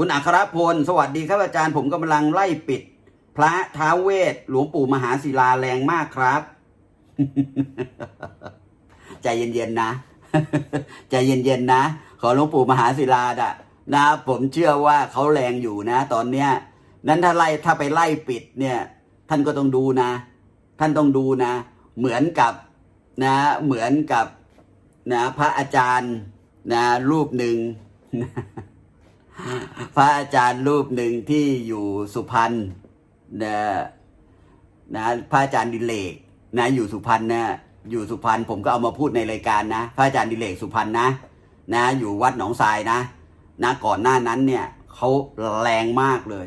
คุณอัครพล สวัสดีครับอาจารย์ ผมกำลังไล่ปิด พระท้าเวทหลวงปู่มหาศิลาแรงมากครับ ใจเย็นๆนะ ใจเย็นๆนะ ขอหลวงปู่มหาศิลาดะนะผมเชื่อว่าเขาแรงอยู่นะ ตอนเนี้ย นั้นถ้าไล่ถ้าไปไล่ปิดเนี่ย ท่านก็ต้องดูนะ ท่านต้องดูนะ เหมือนกับนะ เหมือนกับนะพระอาจารย์นะรูปหนึ่ง ระอาจารย์รูปหนึ่งที่อยู่สุพรรณนะนะพระอาจารย์ดิเลกนะอยู่สุพรรณนะอยู่สุพรรณผมก็เอามาพูดในรายการนะ พระอาจารย์ดิเลกสุพรรณนะนะอยู่วัดหนองทรายนะนะก่อนหน้านั้นเนี่ยเขาแรงมากเลย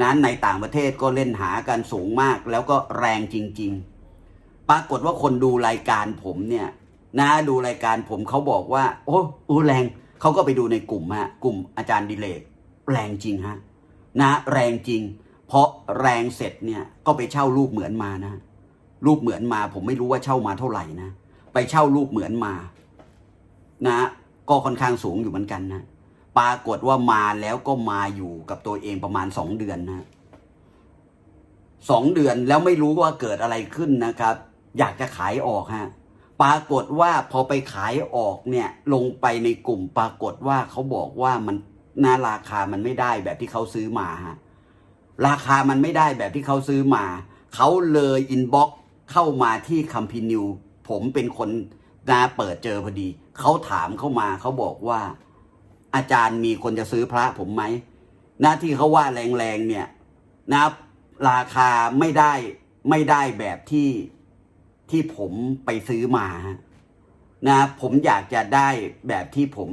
นะในต่างประเทศก็เล่นหากันสูงมากแล้วก็แรงจริง ๆ ปรากฏว่าคนดูรายการผมเนี่ยนะดูรายการผมเขาบอกว่า โอ้โอ้แรงเขาก็ไปดูในกลุ่มฮะกลุ่มอาจารย์ดิเลก แรงจริงฮะนะแรงจริง เพราะแรงเสร็จเนี่ยก็ไปเช่ารูปเหมือนมานะ รูปเหมือนมาผมไม่รู้ว่าเช่ามาเท่าไหร่นะไปเช่ารูปเหมือนมานะก็ค่อนข้างสูงอยู่เหมือนกันนะปรากฏว่ามาแล้วก็มาอยู่กับตัวเองประมาณสองเดือนนะสองเดือนแล้วไม่รู้ว่าเกิดอะไรขึ้นนะครับ อยากจะขายออกฮะปรากฏว่าพอไปขายออกเนี่ย ลงไปในกลุ่มปรากฏว่าเขาบอกว่ามัน นาราคามันไม่ได้แบบที่เขาซื้อมาฮะราคามันไม่ได้แบบที่เขาซื้อมา เขาเลยอินบ็อกเข้ามาที่คัมพินิวผมเป็นคนนาเปิดเจอพอดี เขาถามเข้ามาเขาบอกว่า อาจารย์มีคนจะซื้อพระผมไหมหน้าที่เขาว่าแรงๆเนี่ยนะราคาไม่ได้ไม่ได้แบบที่ที่ผมไปซื้อมานะผมอยากจะได้แบบที่ผม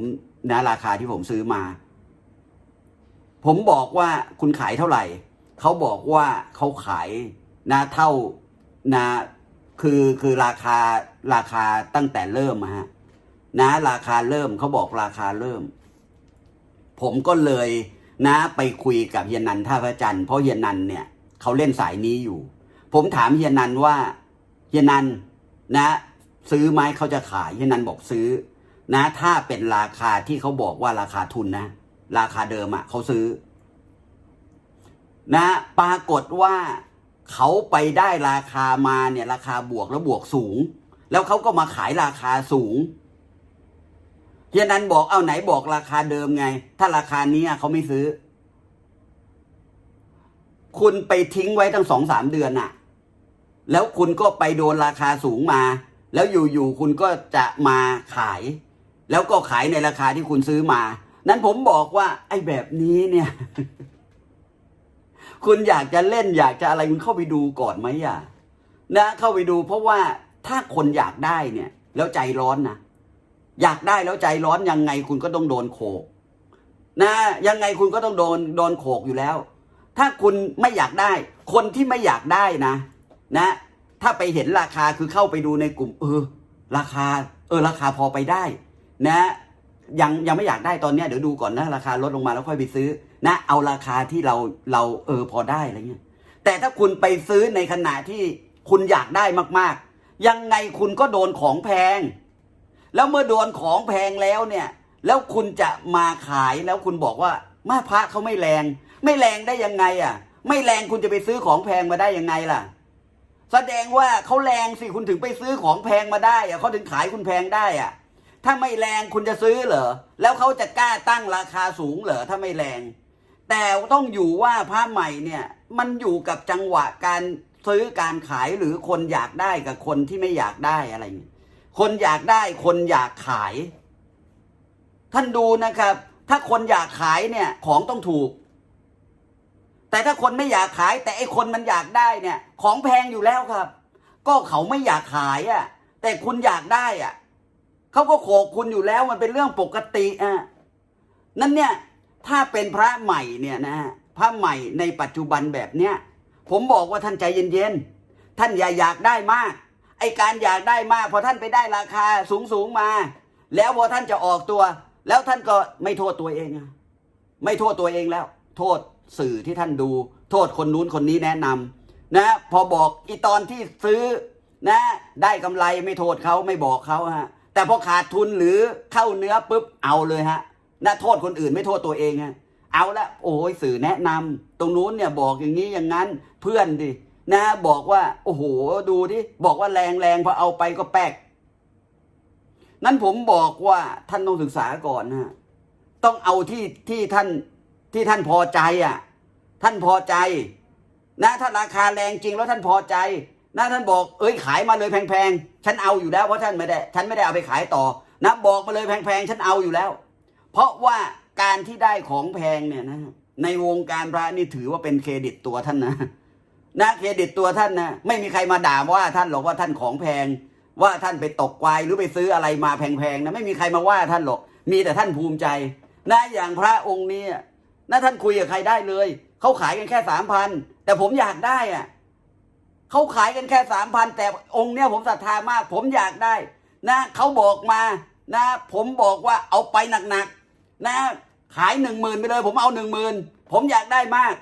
นะราคาที่ผมซื้อมา ผมบอกว่าคุณขายเท่าไหร่ เขาบอกว่าเขาขายนะเท่านะคือคือราคาราคาตั้งแต่เริ่มฮะนะราคาเริ่มเขาบอกราคาเริ่ม ผมก็เลยนะไปคุยกับเฮียนันท่าพระจันทร์เพราะเฮียนันเนี่ยเขาเล่นสายนี้อยู่ ผมถามเฮียนันว่าเฮียนันนะ ซื้อไหมเขาจะขายเฮียนันบอกซื้อ นะ ถ้าเป็นราคาที่เขาบอกว่าราคาทุนนะ ราคาเดิมอะ่ะเขาซื้อ นะ ปรากฏว่าเขาไปได้ราคามาเนี่ยราคาบวกแล้วบวกสูง แล้วเขาก็มาขายราคาสูงเฮียนันบอกเอาไหนบอกราคาเดิมไง ถ้าราคานี้เขาไม่ซื้อ คุณไปทิ้งไว้ตั้งสองสามเดือนน่ะ แล้วคุณก็ไปโดนราคาสูงมา แล้วอยู่ๆคุณก็จะมาขาย แล้วก็ขายในราคาที่คุณซื้อมา นั้นผมบอกว่า ไอ้แบบนี้เนี่ย คุณอยากจะเล่น อยากจะอะไรคุณเข้าไปดูก่อนไหมอะ นะ เข้าไปดู เพราะว่าถ้าคนอยากได้เนี่ย แล้วใจร้อนนะอยากได้แล้วใจร้อนยังไงคุณก็ต้องโดนโขก นะยังไงคุณก็ต้องโดนโดนโขกอยู่แล้ว ถ้าคุณไม่อยากได้ คนที่ไม่อยากได้นะ นะ ถ้าไปเห็นราคาคือเข้าไปดูในกลุ่ม เออ ราคา เออ ราคาพอไปได้ นะ ยังยังไม่อยากได้ตอนเนี้ยเดี๋ยวดูก่อนนะราคาลดลงมาแล้วค่อยไปซื้อ นะ เอาราคาที่เราเราเออพอได้อะไรเงี้ยแต่ถ้าคุณไปซื้อในขณะที่คุณอยากได้มากๆ ยังไงคุณก็โดนของแพง แล้วเมื่อโดนของแพงแล้วเนี่ย แล้วคุณจะมาขายแล้วคุณบอกว่ามาพระเขาไม่แรง ไม่แรงได้ยังไงอะ ไม่แรงคุณจะไปซื้อของแพงมาได้ยังไงล่ะ แสดงว่าเขาแรงสิคุณถึงไปซื้อของแพงมาได้อะเขาถึงขายคุณแพงได้อะ ถ้าไม่แรงคุณจะซื้อเหรอ แล้วเขาจะกล้าตั้งราคาสูงเหรอถ้าไม่แรง แต่ต้องอยู่ว่าผ้าใหม่เนี่ย มันอยู่กับจังหวะการซื้อการขายหรือคนอยากได้กับคนที่ไม่อยากได้อะไรอย่างเงี้ยคนอยากได้คนอยากขาย ท่านดูนะครับ ถ้าคนอยากขายเนี่ยของต้องถูก แต่ถ้าคนไม่อยากขาย แต่ไอ้คนมันอยากได้เนี่ย ของแพงอยู่แล้วครับ ก็เขาไม่อยากขายอะ่ะ แต่คุณอยากได้อะ่ะ เขาก็โขกคุณอยู่แล้วมันเป็นเรื่องปกติอะนั่นเนี่ยถ้าเป็นพระใหม่เนี่ยนะพระใหม่ในปัจจุบันแบบเนี้ยผมบอกว่าท่านใจเย็นๆท่านอย่าอยากได้มาก ไอการอยากได้มาก พอท่านไปได้ราคาสูงสูงๆมา แล้วพอท่านจะออกตัว แล้วท่านก็ไม่โทษตัวเองอะไม่โทษตัวเองแล้ว โทษสื่อที่ท่านดู โทษคนนู้นคนนี้แนะนำนะพอบอกอีตอนที่ซื้อนะ ได้กำไรไม่โทษเขาไม่บอกเขาฮะ แต่พอขาดทุนหรือเข้าเนื้อปุ๊บเอาเลยฮะนะโทษคนอื่นไม่โทษตัวเองฮะเอาละโอ้ยสื่อแนะนำตรงนู้นเนี่ยบอกอย่างนี้อย่างนั้นเพื่อนดินะบอกว่า โอ้โหดูดิบอกว่าแรงแรงพอเอาไปก็แป๊กนั้นผมบอกว่าท่านต้องศึกษาก่อนนะต้องเอาที่ที่ท่านที่ท่านพอใจอะ ท่านพอใจ นะถ้าราคาแรงจริงแล้วท่านพอใจ นะท่านบอก เอ้ยขายมาเลยแพงๆ ฉันเอาอยู่แล้วเพราะท่านไม่ได้ฉันไม่ได้เอาไปขายต่อนะบอกมาเลยแพงๆฉันเอาอยู่แล้ว เพราะว่าการที่ได้ของแพงเนี่ยนะในวงการพระนี่ถือว่าเป็นเครดิตตัวท่านนะนะเครดิตตัวท่านนะไม่มีใครมาด่าว่าท่านหรอกว่าท่านของแพง ว่าท่านไปตกควายหรือไปซื้ออะไรมาแพงๆนะไม่มีใครมาว่าท่านหรอก มีแต่ท่านภูมิใจนะอย่างพระองค์เนี้นะท่านคุยกับใครได้เลยเขาขายกันแค่สามพันแต่ผมอยากได้อะ เขาขายกันแค่สามพันแต่องค์เนี้ยผมศรัทธามาก ผมอยากได้นะเขาบอกมานะ ผมบอกว่าเอาไปหนักๆนะ ขายหนึ่งหมื่นไปเลย ผมเอาหนึ่งหมื่นผมอยากได้มาก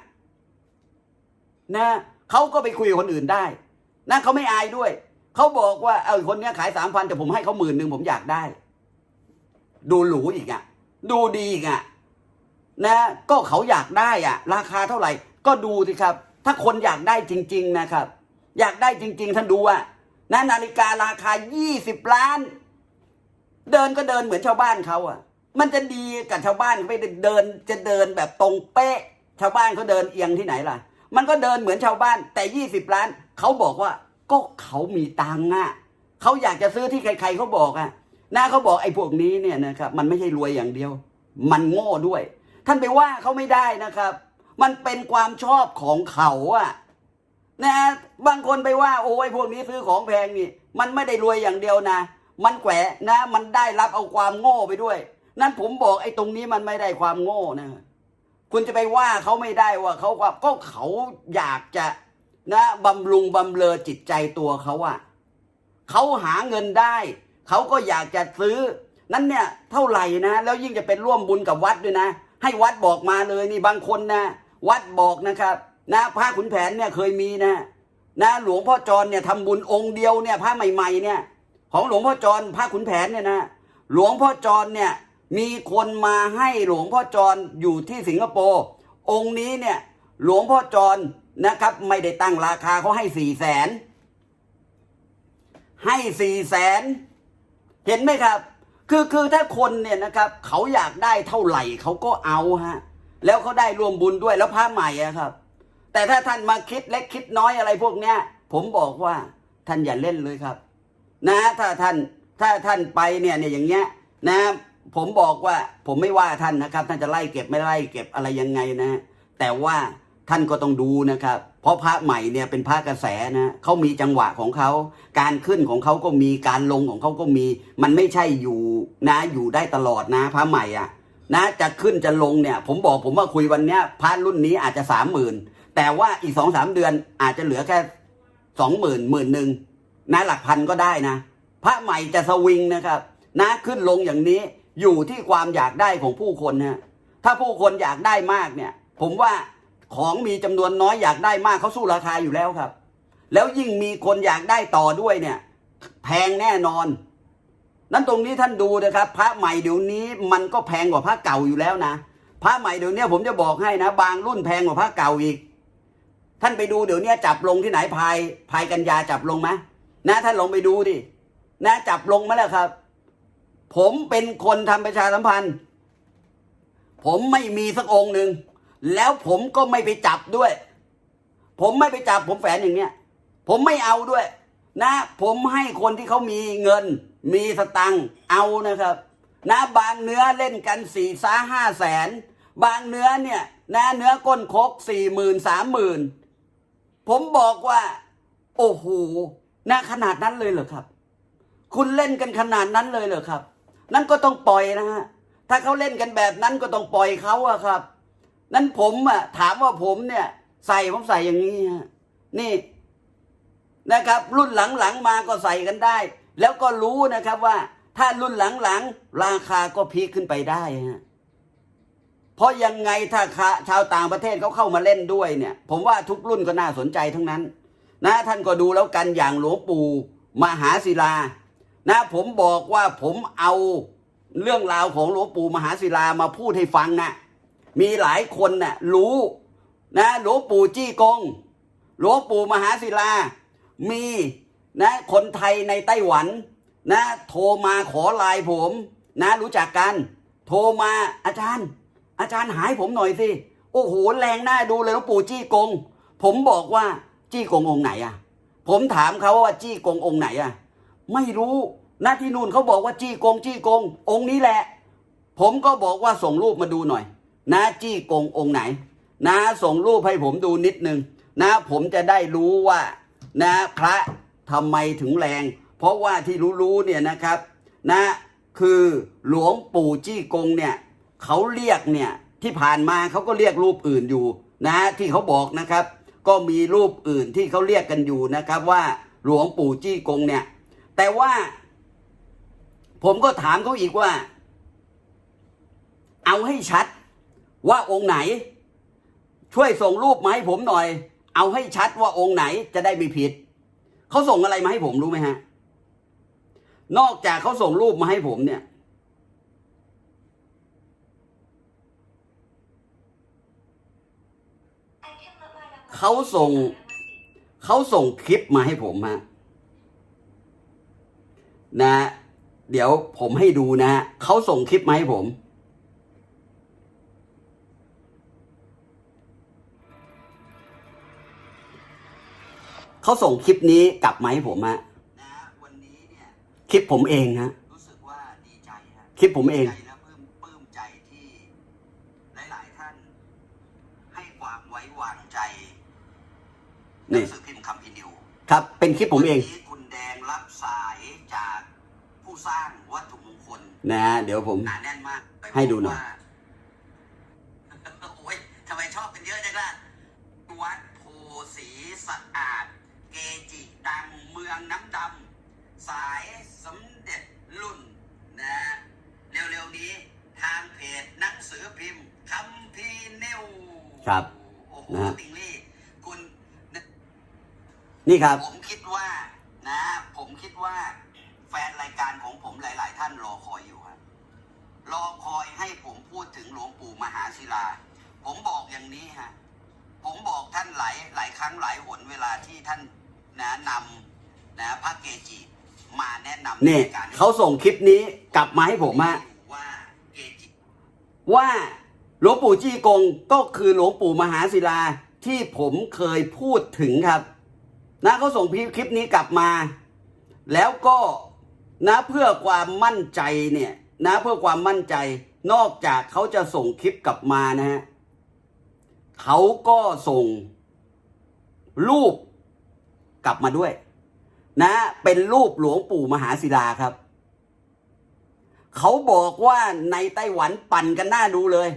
นะเขาก็ไปคุยกับคนอื่นได้นะเขาไม่อายด้วยเขาบอกว่าเออคนเนี้ยขายสามพันแต่ผมให้เขาหมื่นหนึ่งผมอยากได้ ดูหรูอีกอะ ดูดีอีกอะนะ ก็เขาอยากได้อะ ราคาเท่าไหร่ ก็ดูสิครับ ถ้าคนอยากได้จริง ๆ นะครับ อยากได้จริง ๆ ท่านดูอะนะนาฬิการาคายี่สิบล้าน เดินก็เดินเหมือนชาวบ้านเขาอะ มันจะดีกับชาวบ้านไม่ได้เดินจะเดินแบบตรงเป๊ะ ชาวบ้านเขาเดินเอียงที่ไหนล่ะ มันก็เดินเหมือนชาวบ้าน แต่ยี่สิบล้านเขาบอกว่าก็เขามีตังค์อะเขาอยากจะซื้อที่ใคร ๆเขาบอกอะนะเขาบอกไอ้พวกนี้เนี่ยนะครับมันไม่ใช่รวยอย่างเดียว มันโง่ด้วย ท่านไปว่าเขาไม่ได้นะครับ มันเป็นความชอบของเขาอะ นะบางคนไปว่าโอ้ยพวกนี้ซื้อของแพงนี่ มันไม่ได้รวยอย่างเดียวนะ มันแขวะนะ มันได้รับเอาความโง่ไปด้วย นั่นผมบอกไอ้ตรงนี้มันไม่ได้ความโง่นะคุณจะไปว่าเขาไม่ได้ว่าเขาว่าก็เขาอยากจะนะบำรุงบำเรอจิตใจตัวเขาอะเขาหาเงินได้ เขาก็อยากจะซื้อ นั้นเนี่ยเท่าไหร่นะ แล้วยิ่งจะเป็นร่วมบุญกับวัดด้วยนะ ให้วัดบอกมาเลยนี่บางคนนะ วัดบอกนะครับ นะพระขุนแผนเนี่ยเคยมีนะนะหลวงพ่อจรเนี่ยทำบุญองค์เดียวเนี่ยพระใหม่ๆเนี่ย ของหลวงพ่อจรพระขุนแผนเนี่ยนะหลวงพ่อจรเนี่ยมีคนมาให้หลวงพ่อจรอยู่ที่สิงคโปร์องค์นี้เนี่ยหลวงพ่อจรนะครับ ไม่ได้ตั้งราคาเขาให้สี่แสนให้สี่แสนเห็นไหมครับ คือคือถ้าคนเนี่ยนะครับ เขาอยากได้เท่าไหร่เขาก็เอาฮะแล้วเขาได้รวมบุญด้วยแล้วพระใหม่อะครับ แต่ถ้าท่านมาคิดเล็กคิดน้อยอะไรพวกเนี้ย ผมบอกว่าท่านอย่าเล่นเลยครับ นะถ้าท่านถ้าท่านไปเนี่ยเนี่ยอย่างเงี้ยนะผมบอกว่าผมไม่ว่าท่านนะครับ ท่านจะไล่เก็บไม่ไล่เก็บอะไรยังไงนะ แต่ว่าท่านก็ต้องดูนะครับ เพราะพระใหม่เนี่ยเป็นพระกระแสนะเขามีจังหวะของเขาการขึ้นของเขาก็มีการลงของเขาก็มี มันไม่ใช่อยู่นะอยู่ได้ตลอดนะ พระใหม่อะนะจะขึ้นจะลงเนี่ย ผมบอกผมว่าคุยวันเนี้ยพระรุ่นนี้อาจจะสามหมื่น แต่ว่าอีกสองสามเดือนอาจจะเหลือแค่สองหมื่นหมื่นหนึ่งนะหลักพันก็ได้นะ พระใหม่จะสวิงนะครับ นะขึ้นลงอย่างนี้อยู่ที่ความอยากได้ของผู้คนนะถ้าผู้คนอยากได้มากเนี่ย ผมว่าของมีจำนวนน้อยอยากได้มากเขาสู้ราคาอยู่แล้วครับ แล้วยิ่งมีคนอยากได้ต่อด้วยเนี่ย แพงแน่นอน นั้นตรงนี้ท่านดูนะครับ พระใหม่เดี๋ยวนี้มันก็แพงกว่าพระเก่าอยู่แล้วนะพระใหม่เดี๋ยวนี้ผมจะบอกให้นะ บางรุ่นแพงกว่าพระเก่าอีก ท่านไปดูเดี๋ยวนี้จับลงที่ไหนพายพายกัญญาจับลงไหมนะท่านลงไปดูดินะจับลงไหมล่ะครับ ผมเป็นคนทำประชาสัมพันธ์ ผมไม่มีสักองค์หนึ่งแล้วผมก็ไม่ไปจับด้วย ผมไม่ไปจับผมแฝนอย่างเนี้ยผมไม่เอาด้วย นะ ผมให้คนที่เขามีเงิน มีสตังค์เอานะครับ นะบางเนื้อเล่นกันสี่สาห้าแสนบางเนื้อเนี่ยนะเนื้อก้นคกสี่หมื่นสามหมื่น ผมบอกว่า โอ้โหนะขนาดนั้นเลยเหรอครับ คุณเล่นกันขนาดนั้นเลยเหรอครับ นั่นก็ต้องปล่อยนะฮะถ้าเขาเล่นกันแบบนั้นก็ต้องปล่อยเขาอะครับ นั้นผมอะถามว่าผมเนี่ย ใส่ผมใส่อย่างนี้ฮะนี่นะครับ รุ่นหลังๆมาก็ใส่กันได้ แล้วก็รู้นะครับว่า ถ้ารุ่นหลังๆราคาก็พีคขึ้นไปได้ฮะ เพราะยังไงถ้าชาวต่างประเทศเขาเข้ามาเล่นด้วยเนี่ย ผมว่าทุกรุ่นก็น่าสนใจทั้งนั้น นะท่านก็ดูแล้วกันอย่างหลวงปู่มหาศิลา นะผมบอกว่าผมเอาเรื่องราวของหลวงปู่มหาศิลามาพูดให้ฟังนะมีหลายคนน่ะรู้นะหลวงปู่จี้กง หลวงปู่มหาศิลา มีนะคนไทยในไต้หวัน นะ โทรมาขอลน์ผม นะรู้จักกัน โทรมาอาจารย์ อาจารย์หายผมหน่อยสิ โอ้โห แรงหน้าดูเลยหลวงปู่จี้กง ผมบอกว่าจี้กงองค์ไหนอะผมถามเขาว่าจี้กงองค์ไหนอะไม่รู้นะที่นู่นเขาบอกว่าจี้กง จี้กง องค์นี้แหละ ผมก็บอกว่าส่งรูปมาดูหน่อยนะจี้กงองค์ไหน นะส่งรูปให้ผมดูนิดนึง นะผมจะได้รู้ว่า นะพระทำไมถึงแรง เพราะว่าที่รู้ๆเนี่ยนะครับ นะคือหลวงปู่จี้กงเนี่ย เขาเรียกเนี่ยที่ผ่านมาเขาก็เรียกรูปอื่นอยู่นะที่เขาบอกนะครับ ก็มีรูปอื่นที่เขาเรียกกันอยู่นะครับ ว่าหลวงปู่จี้กงเนี่ย แต่ว่า ผมก็ถามเขาอีกว่า เอาให้ชัดว่าองค์ไหน ช่วยส่งรูปมาให้ผมหน่อย เอาให้ชัดว่าองค์ไหนจะได้ไม่ผิดเขาส่งอะไรมาให้ผมรู้ไหมฮะนอกจากเขาส่งรูปมาให้ผมเนี่ย เขาส่งเขาส่งคลิปมาให้ผมฮะนะ เดี๋ยวผมให้ดูนะฮะเขาส่งคลิปมาให้ผม เขาส่งคลิปนี้กลับมาให้ผมฮะนะวันนี้เนี่ยคลิปผมเองฮะรู้สึกว่าดีใจฮะคลิปผมเอง ใจและปลื้มปลื้มใจที่หลาย ๆ ท่าน ให้ความไว้วางใจ หนันี่งสือพิมพ์คำพินิวครับ เป็นคลิปผมเอง วันนี้คุณแดงรับสายจากผู้สร้างวัตถุมงคลนะเดี๋ยวผม หนาแน่นมากให้ดูหน่อย ว่า โอ้ยทำไมชอบกันเยอะจังล่ะวัดโพสีสะอาด เกจิดังเมืองน้ำดำสายสมเด็จรุ่นนะเร็วๆนี้ทางเพจหนังสือพิมพ์คำพีเนวครับโอ้โหนะฮะ ติงลี่คุณ นี่ครับ ผมคิดว่านะ ผมคิดว่าแฟนรายการของผมหลาย ๆ ท่านรอคอยอยู่ครับรอคอยให้ผมพูดถึงหลวงปู่มหาศิลา ผมบอกอย่างนี้ฮะผมบอกท่านหลายหลายครั้งหลายหนเวลาที่ท่านนะนำนะพระเกจิมาแนะนำนี่ใรายการเขาส่งคลิปนี้กลับมาให้ผมฮะว่าเกจิว่าหลวงปู่จี้กงก็คือหลวงปู่มหาศิลาที่ผมเคยพูดถึงครับ นะเขาส่งคลิปนี้กลับมา แล้วก็นะเพื่อความมั่นใจเนี่ยนะเพื่อความมั่นใจ นอกจากเขาจะส่งคลิปกลับมานะฮะเขาก็ส่งรูปกลับมาด้วย นะ เป็นรูปหลวงปู่มหาศิลาครับ เขาบอกว่าในไต้หวันปั่นกันหน้าดูเลย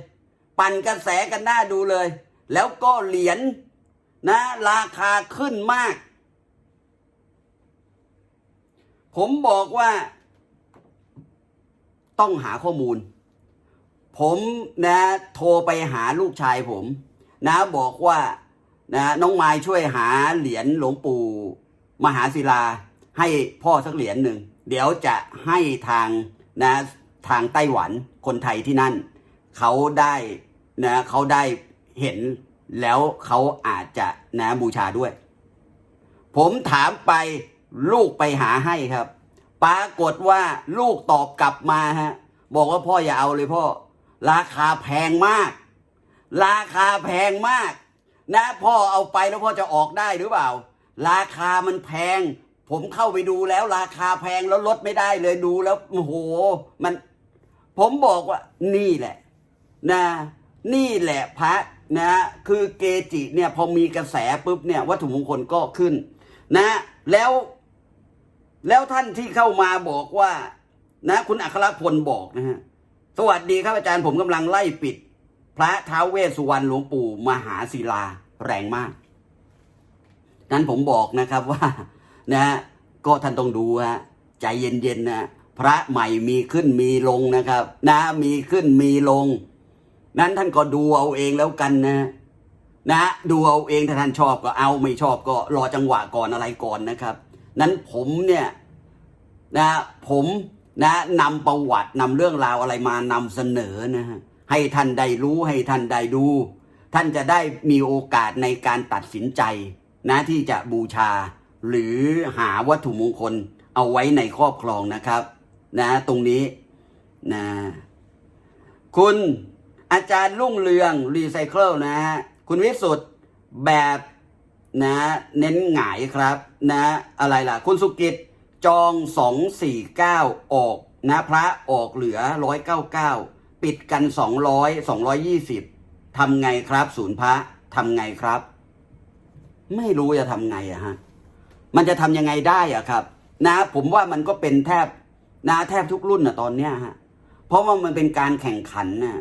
ปั่นกระแสกันหน้าดูเลย แล้วก็เหรียญนะ ราคาขึ้นมาก ผมบอกว่า ต้องหาข้อมูล ผมนะโทรไปหาลูกชายผม นะบอกว่านะน้องไม้ช่วยหาเหรียญหลวงปู่มหาศิลา ให้พ่อสักเหรียญหนึ่ง เดี๋ยวจะให้ทางนะทางไต้หวันคนไทยที่นั่น เขาได้นะเขาได้เห็นแล้วเขาอาจจะนะบูชาด้วย ผมถามไป ลูกไปหาให้ครับ ปรากฏว่าลูกตอบกลับมาฮะ บอกว่าพ่ออย่าเอาเลยพ่อ ราคาแพงมาก ราคาแพงมาก นะพ่อเอาไปแล้วพ่อจะออกได้หรือเปล่า ราคามันแพง ผมเข้าไปดูแล้ว ราคาแพงแล้วลดไม่ได้เลยดูแล้วโอ้โห มัน ผมบอกว่า นี่แหละ นะ นี่แหละพระนะคือเกจิเนี่ยพอมีกระแสปุ๊บเนี่ยวัตถุมงคลก็ขึ้น นะ แล้ว แล้วท่านที่เข้ามาบอกว่า นะคุณอัครพลบอกนะฮะ สวัสดีครับอาจารย์ผมกำลังไล่ปิด พระท้าวเวสสุวรรณหลวงปู่มหาศิลาแรงมาก นั้นผมบอกนะครับว่านะก็ท่านต้องดูฮะใจเย็นๆนะพระใหม่มีขึ้นมีลงนะครับ นะมีขึ้นมีลง นั้นท่านก็ดูเอาเองแล้วกันนะนะดูเอาเองถ้าท่านชอบก็เอาไม่ชอบก็รอจังหวะก่อนอะไรก่อนนะครับ นั้นผมเนี่ยนะผมนะนำประวัตินำเรื่องราวอะไรมานำเสนอนะฮะให้ท่านได้รู้ให้ท่านได้ดู ท่านจะได้มีโอกาสในการตัดสินใจนะที่จะบูชา หรือหาวัตถุมงคลเอาไว้ในครอบครองนะครับ นะตรงนี้นะคุณอาจารย์รุ่งเรืองรีไซเคิลนะฮะคุณวิสุทธ์แบบ นะเน้นหงายครับนะอะไรล่ะ คุณสุกิจจองสองสี่เก้าออกนะพระออกเหลือร้อยเก้าเก้าปิดกันสองร้อยสองร้อยยี่สิบทำไงครับศูนย์พระทำไงครับ ไม่รู้จะทำไงอะฮะมันจะทำยังไงได้อะครับ นะ ผมว่ามันก็เป็นแทบนะแทบทุกรุ่นอะตอนเนี้ยฮะเพราะว่ามันเป็นการแข่งขันนะ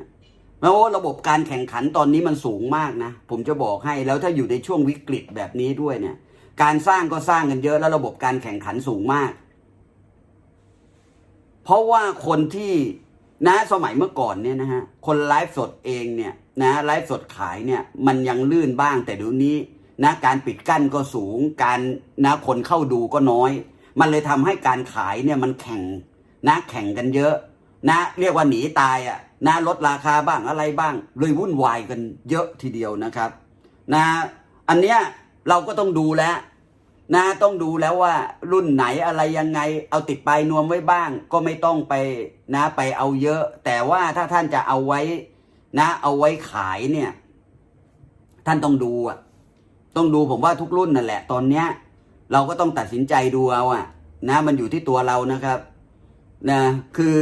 แล้วระบบการแข่งขันตอนนี้มันสูงมากนะ ผมจะบอกให้แล้วถ้าอยู่ในช่วงวิกฤตแบบนี้ด้วยเนี่ย การสร้างก็สร้างกันเยอะแล้วระบบการแข่งขันสูงมาก เพราะว่าคนที่นะสมัยเมื่อก่อนเนี่ยนะฮะคนไลฟ์สดเองเนี่ยนะไลฟ์สดขายเนี่ยมันยังลื่นบ้างแต่เดี๋ยวนี้นะการปิดกั้นก็สูง การนะคนเข้าดูก็น้อย มันเลยทำให้การขายเนี่ยมันแข่งนะแข่งกันเยอะ นะเรียกว่าหนีตายอะนะลดราคาบ้างอะไรบ้างเลยวุ่นวายกันเยอะทีเดียวนะครับนะอันเนี้ยเราก็ต้องดูแล้วนะต้องดูแล้วว่ารุ่นไหนอะไรยังไง เอาติดปลายนวมไว้บ้าง ก็ไม่ต้องไปนะไปเอาเยอะ แต่ว่าถ้าท่านจะเอาไว้นะ เอาไว้ขายเนี่ย ท่านต้องดูอะต้องดูผมว่าทุกรุ่นนั่นแหละ ตอนเนี้ย เราก็ต้องตัดสินใจดูเอาอะ นะ มันอยู่ที่ตัวเรานะครับ นะคือ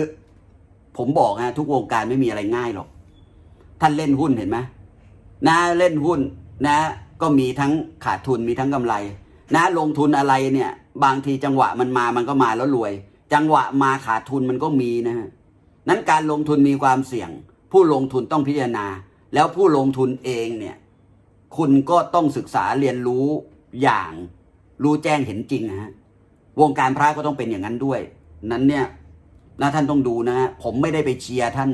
ผมบอกนะทุกวงการไม่มีอะไรง่ายหรอก ท่านเล่นหุ้นเห็นไหมนะเล่นหุ้นนะ ก็มีทั้งขาดทุนมีทั้งกำไร นะลงทุนอะไรเนี่ย บางทีจังหวะมันมามันก็มาแล้วรวย จังหวะมาขาดทุนมันก็มีนะฮะนั้นการลงทุนมีความเสี่ยง ผู้ลงทุนต้องพิจารณา แล้วผู้ลงทุนเองเนี่ยคุณก็ต้องศึกษาเรียนรู้อย่างรู้แจ้งเห็นจริงนะฮะวงการพระก็ต้องเป็นอย่างนั้นด้วย นั้นเนี่ย นะท่านต้องดูนะฮะผมไม่ได้ไปเชียร์ท่าน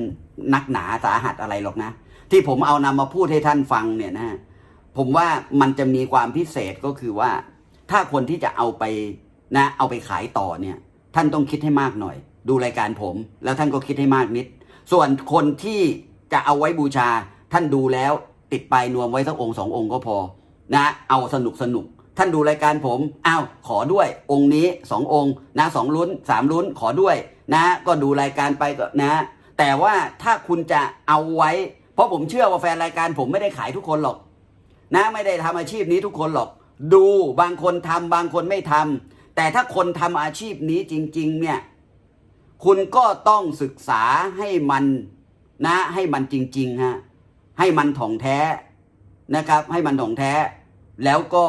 นักหนาสาหัสอะไรหรอกนะ ที่ผมเอานำมาพูดให้ท่านฟังเนี่ยนะฮะผมว่ามันจะมีความพิเศษก็คือว่า ถ้าคนที่จะเอาไปนะ เอาไปขายต่อเนี่ย ท่านต้องคิดให้มากหน่อย ดูรายการผม แล้วท่านก็คิดให้มากนิด ส่วนคนที่จะเอาไว้บูชา ท่านดูแล้วติดปลายนวมไว้สักองค์สององค์ก็พอ นะ เอาสนุกสนุก ท่านดูรายการผมอ้าวขอด้วยองค์นี้สององค์นะสองลุ้นสามลุ้นขอด้วยนะ ก็ดูรายการไปก็นะ แต่ว่าถ้าคุณจะเอาไว้ เพราะผมเชื่อว่าแฟนรายการผมไม่ได้ขายทุกคนหรอก นะไม่ได้ทำอาชีพนี้ทุกคนหรอก ดูบางคนทำบางคนไม่ทำแต่ถ้าคนทำอาชีพนี้จริง ๆ เนี่ย คุณก็ต้องศึกษาให้มันนะให้มันจริงๆฮะให้มันถ่องแท้นะครับ ให้มันถ่องแท้แล้วก็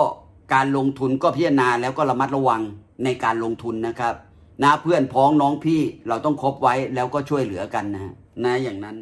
การลงทุนก็พิจารณาแล้วก็ระมัดระวังในการลงทุนนะครับนะเพื่อนพ้องน้องพี่เราต้องคบไว้แล้วก็ช่วยเหลือกันนะนะอย่างนั้น